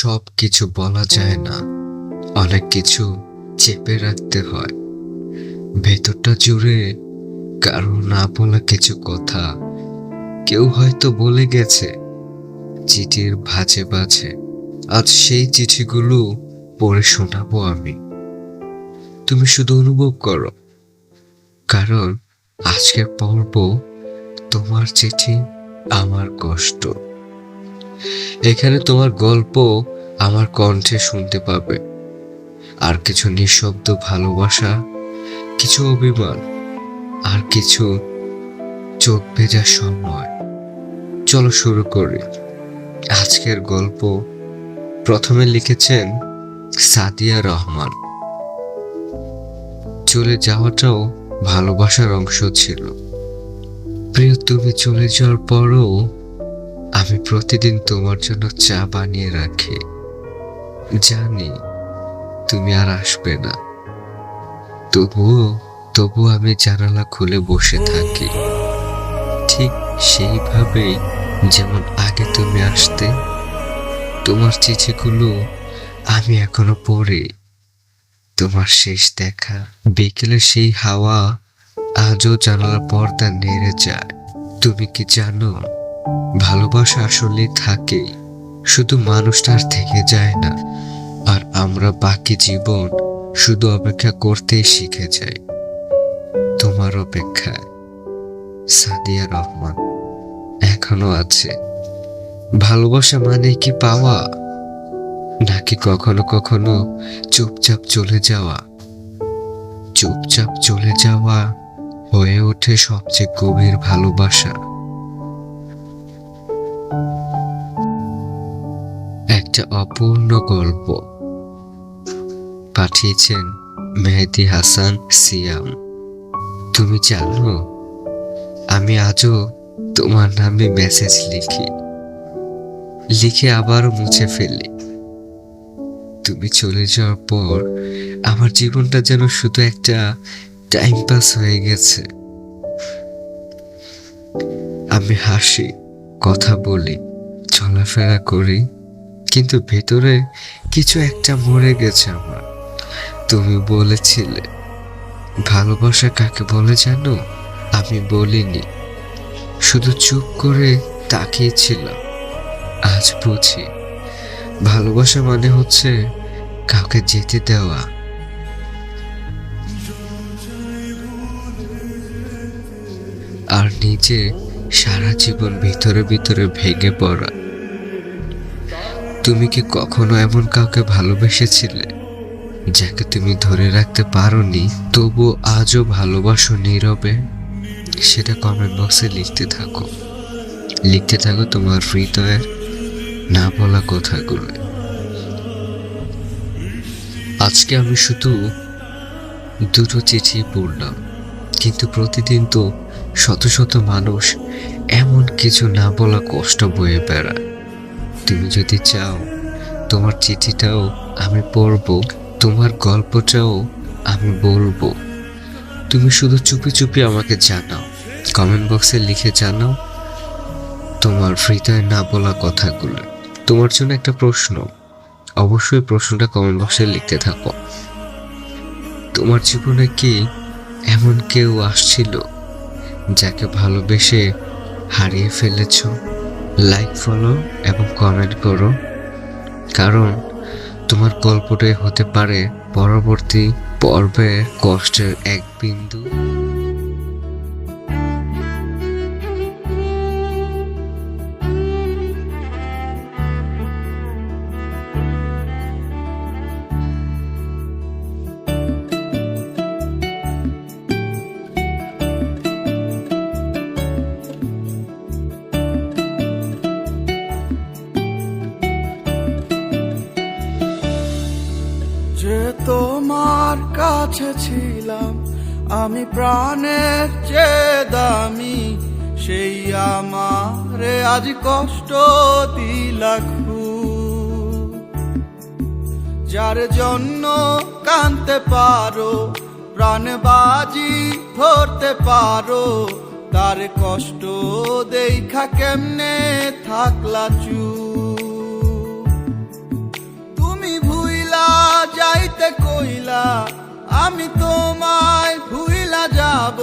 সব কিছু বলা যায় না। অনেক কিছু চেপে রাখতে হয়। ভেতরটা জুড়ে কারও না বলা কিছু কথা কেউ হয়তো বলে গেছে। চিঠির ভাজে বাজে আজ সেই চিঠিগুলো পড়ে শোনাবো আমি। তুমি শুধু অনুভব করো। কারণ আজকের পর্ব তোমার চিঠি, আমার কষ্ট। এখানে তোমার গল্প আমার কণ্ঠে শুনতে পাবে। আর কিছু নিঃশব্দ ভালোবাসা, কিছু অভিমান, আর কিছু চোখ ভেজা সময় চলো শুরু করি। আজকের গল্প প্রথমে লিখেছেন সাদিয়া রহমান। চলে যাওয়াটাও ভালোবাসার অংশ ছিল। প্রিয়, তুমি চলে যাওয়ার পরও আমি প্রতিদিন তোমার জন্য চা বানিয়ে রাখি। জানি তুমি আর আসবে না। তবুও তবু আমি জানালা খুলে বসে থাকি। ঠিক সেইভাবেই যেমন আগে তুমি আসতে, তোমার চিঠিগুলো আমি এখনও পড়ি। তোমার শেষ দেখা, বিকেলে সেই হাওয়া আজও জানালার পর্দা নেড়ে যায়। তুমি কি জানো? ভালোবাসা আসলে থাকে, শুধু মানুষটা আর থেকে যায় না। আর আমরা বাকি জীবন শুধু অপেক্ষা করতেই শিখে যাই। তোমার অপেক্ষায়, সাদিয়া রহমান, এখনও আছে। ভালোবাসা মানে কি পাওয়া? নাকি কখনো কখনো চুপচাপ চলে যাওয়া? চুপচাপ চলে যাওয়া হয়ে ওঠে সবচেয়ে গভীর ভালোবাসা। একটা অপূর্ণ গল্প। পাঠিয়েছেন মেহেদি হাসান সিয়াম। তুমি জানো, আমি আজও তোমার নামে মেসেজ লিখি। লিখে আবারও মুছে ফেলি। তুমি চলে যাওয়ার পর আমার জীবনটা যেন শুধু একটা টাইম পাস হয়ে গেছে। আমি হাসি, কথা বলি, চলাফেরা করি। কিন্তু ভেতরে কিছু একটা মরে গেছে আমার। তুমি বলেছিলে, ভালোবাসা কাকে বলে জানো? আমি বলিনি, শুধু চুপ করে তাকিয়েছিলাম। আজ বুঝি, ভালোবাসা মানে হচ্ছে কাউকে যেতে দেওয়া। আর নিজে সারা জীবন ভিতরে ভিতরে ভেঙে পড়া। তুমি কি কখনো এমন কাউকে ভালোবেসেছিলে যাকে তুমি ধরে রাখতে পারোনি? তবু আজও ভালোবাসো নীরবে। সেটা কমেন্ট বক্সে লিখতে থাকো। লিখতে থাকো তোমার হৃদয়ের না বলা কথাগুলো। আজকে আমি শুধু দুটো চিঠি পড়লাম, কিন্তু প্রতিদিন তো শত শত মানুষ এমন কিছু না বলা কষ্ট বয়ে বেড়ায়। তুমি যদি চাও, তোমার চিঠিটাও আমি পড়ব, তোমার গল্পটাও আমি বলব। তুমি শুধু চুপি চুপি আমাকে জানাও কমেন্ট বক্সে লিখে জানাও তোমার হৃদয় না বলা কথাগুলো। তোমার জন্য একটা প্রশ্ন, অবশ্যই প্রশ্নটা কমেন্ট বক্সে লিখতে থাকো। তোমার জীবনে কি এমন কেউ আসছিল, যাকে ভালোবেসে হারিয়ে ফেলেছ? লাইক ফলো এবং কমেন্ট করো। কারণ তোমার গল্পটাই হতে পারে পরবর্তী পর্বে কষ্টের এক বিন্দু। কাছে ছিলাম, আমি প্রাণের চেয়ে দামি। সেই আমারে আজ কষ্ট দিলাখু যার জন্য কানতে পারো, প্রাণ বাজি ধরতে পারো, তার কষ্ট দেখা কেমনে থাকলা চুপ। আমি তোমায় ভুইলা যাব।